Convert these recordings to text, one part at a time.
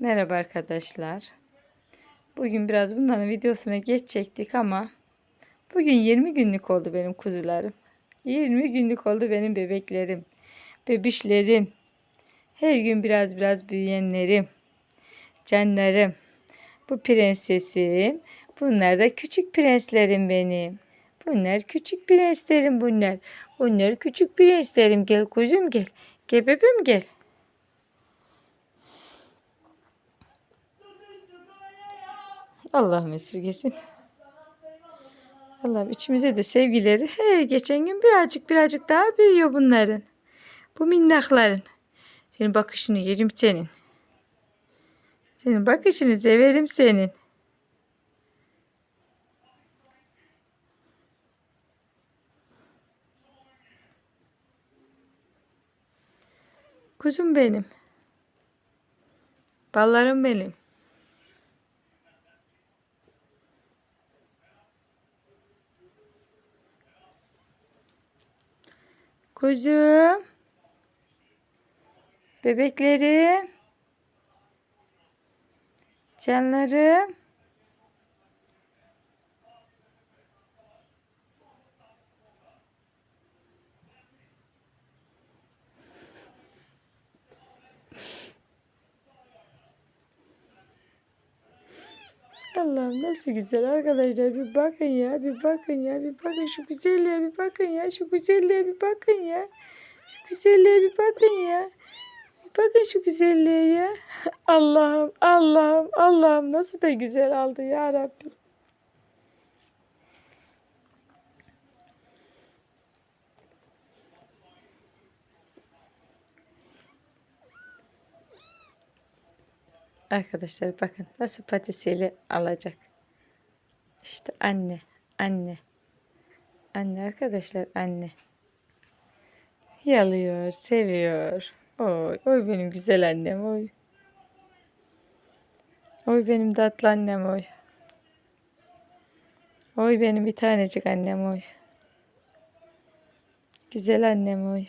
Merhaba arkadaşlar. Bugün biraz bunların videosuna geç çektik ama bugün 20 günlük oldu benim kuzularım. 20 günlük oldu benim bebeklerim, bebişlerim. Her gün biraz biraz büyüyenlerim, canlarım. Bu prensesim, bunlar da küçük prenslerim benim. Bunlar küçük prenslerim bunlar. Bunlar küçük prenslerim. Gel kuzum gel. Gel bebeğim gel. Allah'ım esirgesin. Allah'ım içimize de sevgileri her geçen gün birazcık birazcık daha büyüyor bunların. Bu minnakların. Senin bakışını yerim senin. Senin bakışını severim senin. Kuzum benim. Ballarım benim. Kuzum. Bebeklerim. Canlarım. Allah'ım nasıl güzel arkadaşlar. Bir bakın ya bir bakın ya bir bakın şu güzelliğe bir bakın ya şu güzelliğe bir bakın ya. Şu güzelliğe bir bakın ya. Bir bakın şu güzelliğe ya. Allah'ım Allah'ım Allah'ım nasıl da güzel aldı ya Rabbim Arkadaşlar bakın nasıl patisiyle alacak. İşte anne, anne. Anne arkadaşlar anne. Yalıyor, seviyor. Oy, oy benim güzel annem oy. Oy benim tatlı annem oy. Oy benim bir tanecik annem oy. Güzel annem oy.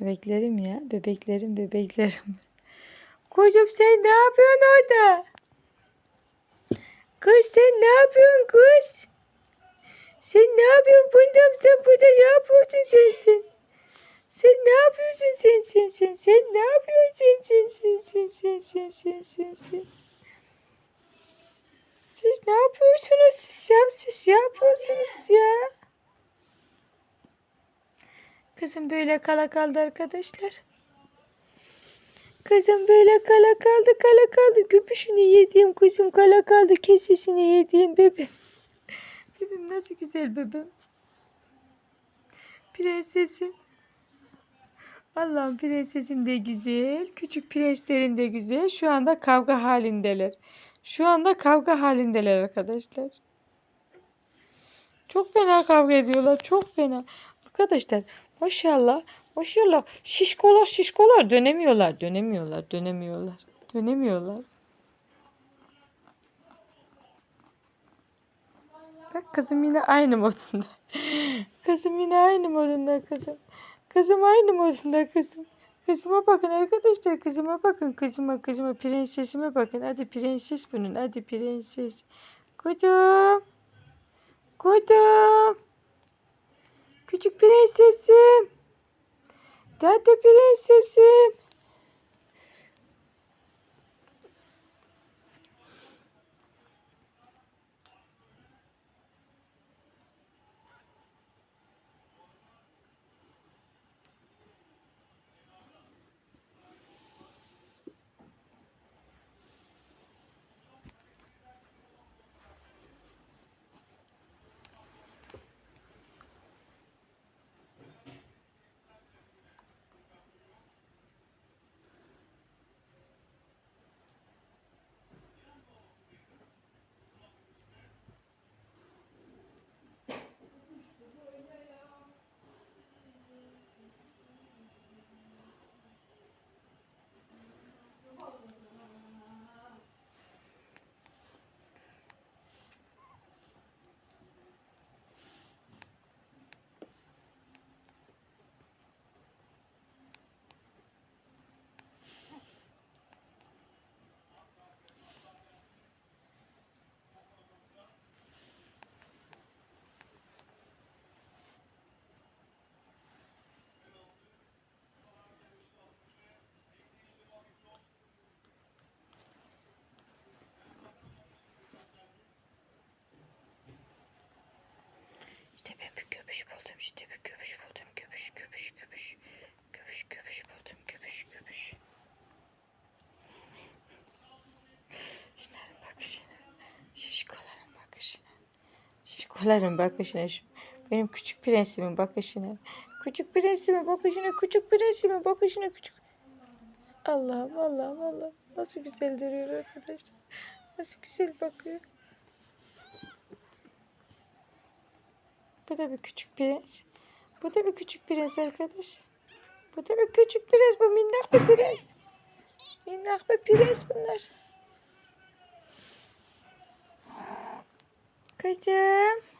Bebeklerim ya. Bebeklerim, bebeklerim. Kocam sen ne yapıyorsun orada? Kız sen ne yapıyorsun kız? Sen ne yapıyorsun bunda sen burada ne yapıyorsun sen sen? Sen ne yapıyorsun sen sen sen? Sen ne yapıyorsun sen sen sen sen sen sen sen sen? Siz ne yapıyorsunuz siz ya? Siz ne yapıyorsunuz ya? Kızım böyle kala kaldı arkadaşlar. Kızım böyle kala kaldı kala kaldı. Göbüşünü yediğim kızım kala kaldı. Kesesini yediğim bebeğim. Bebeğim nasıl güzel bebeğim. Prensesim. Allah'ım prensesim de güzel. Küçük prenslerim de güzel. Şu anda kavga halindeler. Şu anda kavga halindeler arkadaşlar. Çok fena kavga ediyorlar. Çok fena. Arkadaşlar maşallah maşallah şişkolar şişkolar dönemiyorlar dönemiyorlar dönemiyorlar dönemiyorlar. Bak kızım yine aynı modunda. kızım yine aynı modunda kızım. Kızım aynı modunda kızım. Kızıma bakın arkadaşlar kızıma bakın kızıma kızıma prensesime bakın. Hadi prenses bunun hadi prenses. Kudum. Kudum. Küçük prensesim. Tatlı prensesim. Buldum işte bir göbüş buldum. Göbüş göbüş göbüş. Göbüş göbüş buldum. Göbüş göbüş. Şunların bakışına. Şişkoların bakışına. Şişkoların bakışına. Şu benim küçük prensimin bakışına. Küçük prensimin bakışına. Küçük prensimin bakışına. Küçük. Allah'ım Allah'ım Allah'ım. Nasıl güzel duruyor arkadaşlar. Nasıl güzel bakıyor. Bu da bir küçük prens. Bu da bir küçük prens arkadaş. Bu da bir küçük prens. Bu minnak bir prens. Minnak bir prens bunlar. Kızım.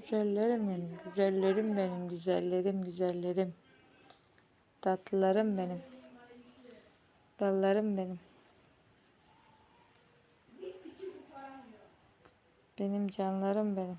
Güzellerim benim, güzellerim benim, güzellerim, güzellerim. Tatlılarım benim. Ballarım benim. Benim canlarım benim.